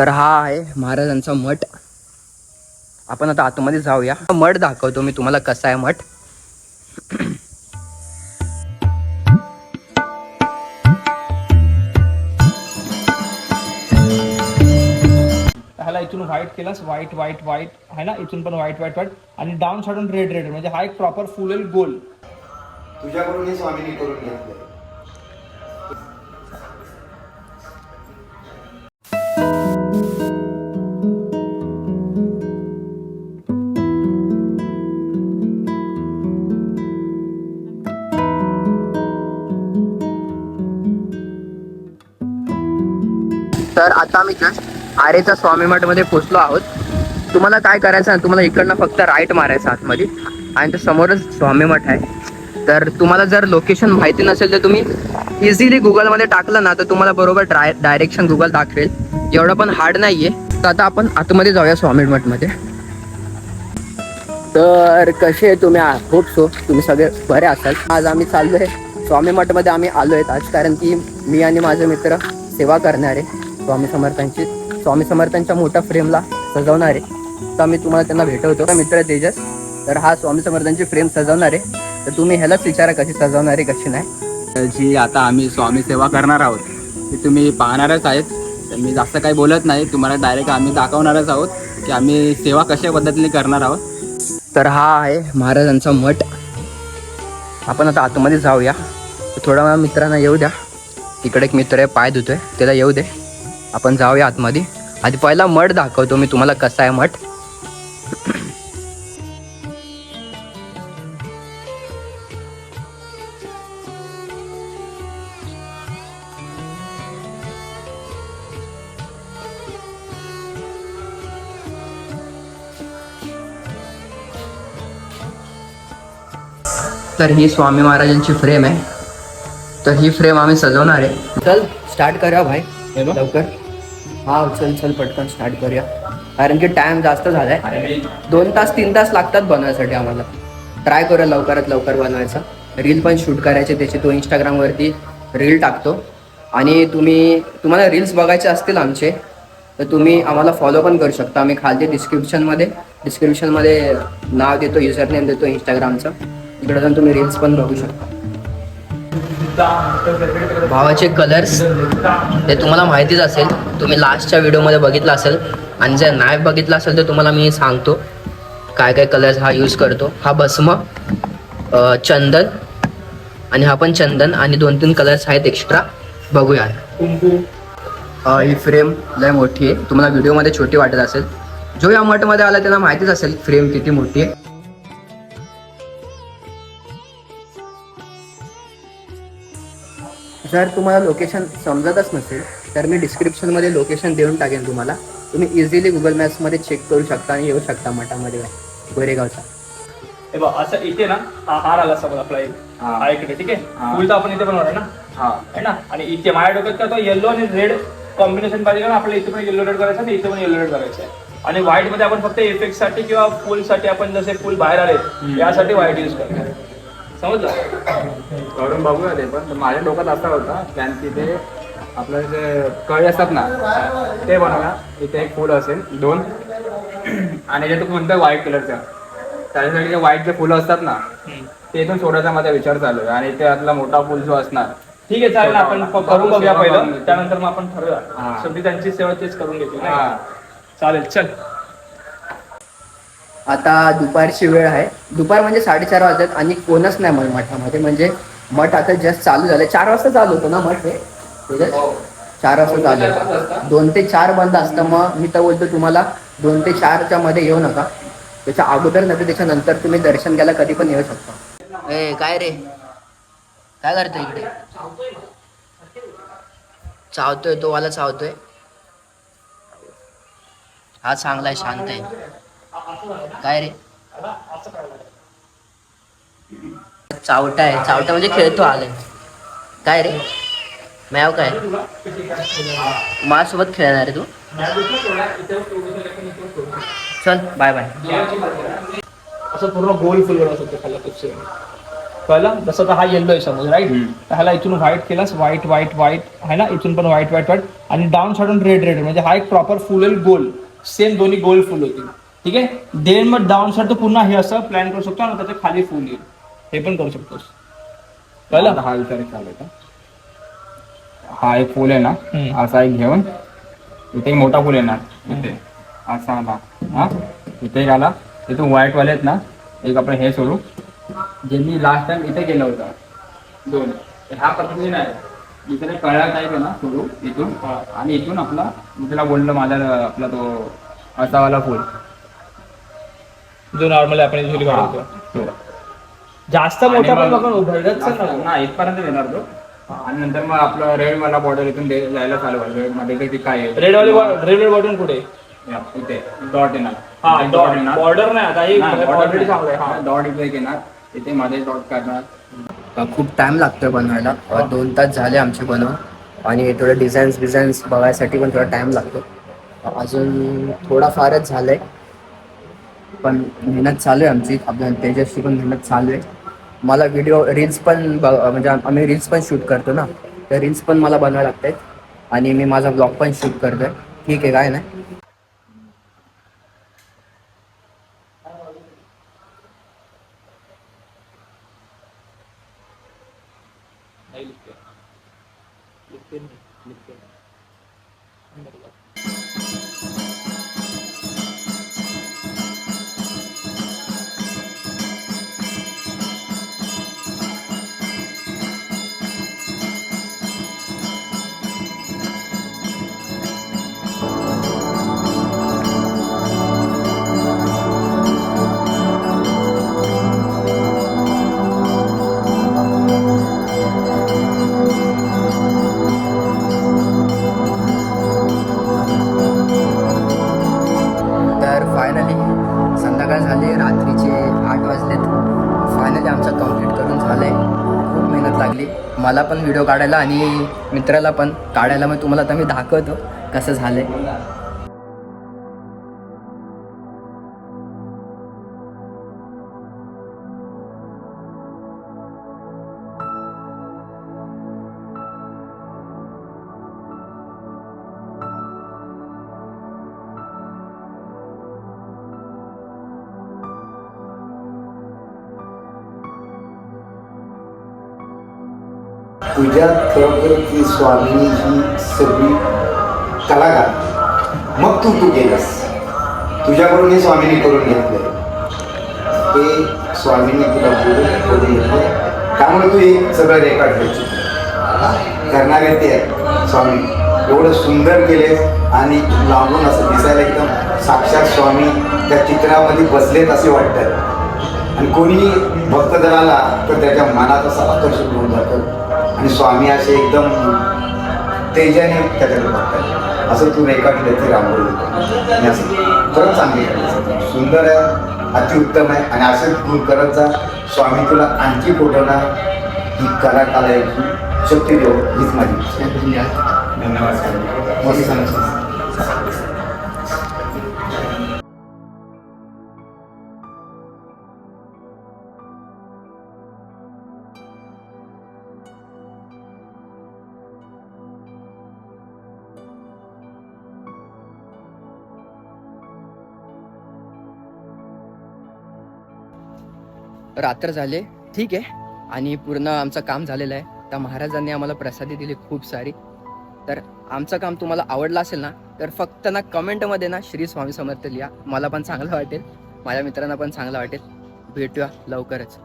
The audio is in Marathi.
तर हा आहे महाराजांचा मठ. आपण आता आतमध्ये जाऊया. मठ दाखवतो मी तुम्हाला कसा आहे मठ. ह्याला इथून व्हाईट केलास व्हाईट व्हाईट व्हाईट आहे ना? इथून पण व्हाईट व्हाईट व्हाईट आणि डाऊन साईडून रेड रेड म्हणजे हा एक प्रॉपर फुल गोल. तुझ्याकडून स्वामींनी करून घेतलंय. तर आता आम्ही जस्ट आरेच्या स्वामी मठमध्ये पोहोचलो आहोत. तुम्हाला काय करायचं आहे? तुम्हाला इकडनं फक्त राईट मारायचं आतमध्ये. आणि ते समोरच स्वामी मठ आहे. तर तुम्हाला जर लोकेशन माहिती नसेल तर तुम्ही इझिली गुगलमध्ये टाकलं ना तर तुम्हाला बरोबर डाय डायरेक्शन गुगल दाखवेल. एवढं पण हार्ड नाही आहे तर आता आपण आतमध्ये जाऊया स्वामी मठमध्ये. तर कसे तुम्ही? होप सो तुम्ही सगळे बरे असाल. आज आम्ही चाललोय. स्वामी मठमध्ये आम्ही आलो आहेत आज कारण की मी आणि माझे मित्र सेवा करणारे. स्वामी समर्थांची स्वामी समर्थांच्या मोठ्या फ्रेमला सजवणारे. तर मी तुम्हाला त्यांना भेटवतो. तर मित्र तेजस तर हा स्वामी समर्थांची फ्रेम सजवणारे. तर तुम्ही ह्यालाच विचारा कशी सजवणारे कशी नाही. जी आता आम्ही स्वामी सेवा करणार आहोत ती तुम्ही पाहणारच आहेत. तर मी जास्त काही बोलत नाही तुम्हाला डायरेक्ट आम्ही दाखवणारच आहोत की आम्ही सेवा कशा पद्धतीने करणार आहोत. तर हा आहे महाराजांचा मठ. आपण आता आतमध्ये जाऊया. थोडा वेळा मित्रांना येऊ द्या. इकडे एक मित्र आहे पाय धुतोय त्याला येऊ दे. आपण जाऊया आतमध्ये. आधी पहिला मठ दाखवतो मी तुम्हाला कसा आहे मठ. तर ही स्वामी महाराजांची फ्रेम आहे. तर ही फ्रेम आम्ही सजवणार आहे. चल स्टार्ट करूया भाई. लवकर. हा चल चल पटकन स्टार्ट करूया. कारण की टाइम जास्त झालाय. दोन तास तीन तास लागतात बनवायसाठी आम्हाला. ट्राय करूया लवकरात लवकर बनवायचा. रील पण शूट करायचे त्याचे तो इंस्टाग्रामवरती रील टाकतो. आणि तुम्ही तुम्हाला रील्स बघायचे असतील आमचे तर तुम्ही आम्हाला फॉलो पण करू शकता. आम्ही खालती डिस्क्रिप्शनमध्ये डिस्क्रिप्शनमध्ये नाव देतो युजर नेम देतो इंस्टाग्रामचं इकडे जाऊन तुम्ही रील्स पण बघू शकता. भावाचे कलर्स ते तुम्हाला माहितीच असेल. तुम्ही लास्टच्या व्हिडिओमध्ये बघितलं असेल. आणि जर नाही बघितलं असेल तर तुम्हाला मी सांगतो. काय काय कलर्स हा यूज करतो. हा भस्म चंदन आणि हा पण चंदन आणि दोन तीन कलर्स आहेत एक्स्ट्रा बघूया ही फ्रेम लय मोठी आहे. तुम्हाला व्हिडिओमध्ये छोटी वाटत असेल. जो या मठमध्ये आला त्यांना माहितीच असेल फ्रेम किती मोठी आहे. जर तुम्हाला लोकेशन समजतच नसेल तर मी डिस्क्रिप्शनमध्ये लोकेशन देऊन टाकेन तुम्हाला. तुम्ही इझिली गुगल मॅप्समध्ये चेक करू शकता आणि येऊ शकता मठामध्ये गोरेगावचा. हे बघ असं इथे ना हा हार आला समोर आपला एक. हा. इकडे ठीक आहे. फुल तर आपण इथे बनवणार आहे ना? हा. ना? आणि इथे माझ्या डोक्यात काय तो येल्लो आणि रेड कॉम्बिनेशन पाहिजे कारण आपल्याला इथे पण येल्लो रेड करायचं आणि इथे पण येल्लो रेड करायचं आहे. आणि व्हाईटमध्ये आपण फक्त इफेक्टसाठी किंवा फुलसाठी आपण जसे फुल बाहेर आले यासाठी व्हाईट युज करणार. समजलं? करून बघूया ते पण. माझ्या डोक्यात असा होता प्लॅन की ते आपलं जे कळी असतात ना ते बनवूया इथे एक फुल असेल दोन. आणि जे तू म्हणतो व्हाईट कलरचं त्याच्यासाठी जे व्हाईट जे फुलं असतात ना ते इथून सोडायचा माझा विचार चालू आहे. आणि त्यातला मोठा फुल जो असणार ठीक आहे चालेल ना आपण प- करून बघूया पहिलं. त्यानंतर मग आपण ठरवूया. हा. शेवटी त्यांची सेवा तेच करून घेतील हा. चालेल चल. आता दुपारची वेळ आहे. दुपार म्हणजे साडेचार वाजतात आणि कोणच नाही मठ मठामध्ये. म्हणजे मठ आता जस्ट चालू झालं चार वाजता चालू होतं ना मठ हे? चार वाजता चालू होतं. दोन ते चार बंद असतं. मग मी तर बोलतो तुम्हाला दोन ते चारच्या मध्ये येऊ नका. त्याच्या अगोदर तर त्याच्यानंतर तुम्ही दर्शन घ्यायला कधी पण येऊ शकता. ए काय रे? काय करतो इकडे? चावतोय तो वाला चावतोय. हा चांगला आहे शांत आहे. काय रे? चावटा आहे. चावटा म्हणजे खेळतो आलाय काय रे? मॅव काय? माझ्यासोबत खेळणार आहे तू? चल बाय बाय असं पूर्ण गोल फुल कळलं? जसं का हा येल्लो आहे समज राईट तर ह्याला इथून व्हाईट केलास व्हाईट व्हाईट व्हाईट आहे ना? इथून पण व्हाईट व्हाईट व्हाईट आणि डाऊन साईडून रेड रेड म्हणजे हा एक प्रॉपर फुल गोल सेम दोन्ही गोल फुल होतील. ठीक आहे? देन मग डाऊन साईड तो पुन्हा हे असं प्लॅन करू शकतो आणि त्याच्याखाली फुल येईल. हे पण करू शकतोस. कळलं? हा विचार चालू हा एक फुल आहे ना. असा एक घेऊन इथे एक मोठा फुल येणार. इथे. असा आला हा? इथे एक आला. इथून व्हाईट वाले आहेत ना? एक आपण हे सोडू. जे मी लास्ट टाइम इथे केलं होतं. दोन. ह्या पद्धतीने नाही इथे कळा टाईप आहे ना? सोडू. इथून. आणि इथून आपला मी तुला बोललो माझा आपला तो असावाला फुल जो नॉर्मल आपण usually काढतो. जास्त मोठा पण मग- बघा भरडतच नको. नाही इथपर्यंत येणार तो. आणि नंतर मग आपलं रेड वाला बॉर्डर इथून जायला चालू आहे रेडमध्ये ते काय आहे. रेड वाली रेड बॉटन कुठे? या, इथे. डॉट येणार. हा डॉट येणार. बॉर्डर नाही आता हे चांगलं. हा. डॉट इथे येणार. इथे मध्ये डॉट करणार खूप टाइम लागतोय बनवायला. दोन तास झाले आमचे बनवून. आणि थोडं डिझाईन्स बिझाईन्स बघायसाठी पण थोडा टाइम लागतो. अजून थोडाफारच झालंय. पण मेहनत चालू आहे आमची. आपल्या त्याच्याशी पण मेहनत चालू आहे. मला व्हिडिओ रील्स पण ब म्हणजे आम्ही रील्स पण शूट करतो ना. तर रील्स पण मला बनवायला लागतात. आणि मी माझा ब्लॉग पण शूट करतोय. ठीक आहे काय नाही. तर मला पण व्हिडिओ काढायला आणि मित्राला पण काढायला. मग तुम्हाला आता मी दाखवतो कसं झालं आहे तुझ्यात खरोखर ती स्वामिनी ही सगळी कलाकार मग तू तू गेलास. तुझ्याकडून हे स्वामीने करून घेतलं हे स्वामीने तुला बोलून करून घेतलं त्यामुळे तू हे सगळं रेकॉर्ड घ्यायची करणारे ते स्वामी. एवढं सुंदर केलेस आणि लांबून असं दिसायला एकदम साक्षात स्वामी त्या चित्रामध्ये बसलेत असे वाटतात. आणि कोणी भक्त जर आला तर त्याच्या मनात असं आकर्षित होऊन जातं. आणि स्वामी असे एकदम तेजाने त्याच्याकडे बघतात. असं तू रेखाटलं ते रांगोळी आणि असं खरंच चांगली करायचं सुंदर आहे अतिउत्तम आहे. आणि असं तू करत जा स्वामी तुला आणखी पोटवणार ही कला कालायची शक्ती देऊ हीच माझी इच्छा आहे. धन्यवाद. मस्त. रात्र झाले. ठीक आहे. आणि पूर्ण आमचं काम झालेलं आहे. त्या महाराजांनी आम्हाला प्रसादी दिली खूप सारी. तर आमचं काम तुम्हाला आवडलं असेल ना तर फक्त ना कमेंटमध्ये ना श्री स्वामी समर्थ लिहा. मला पण चांगलं वाटेल. माझ्या मित्रांना पण चांगलं वाटेल. भेटूया लवकरच.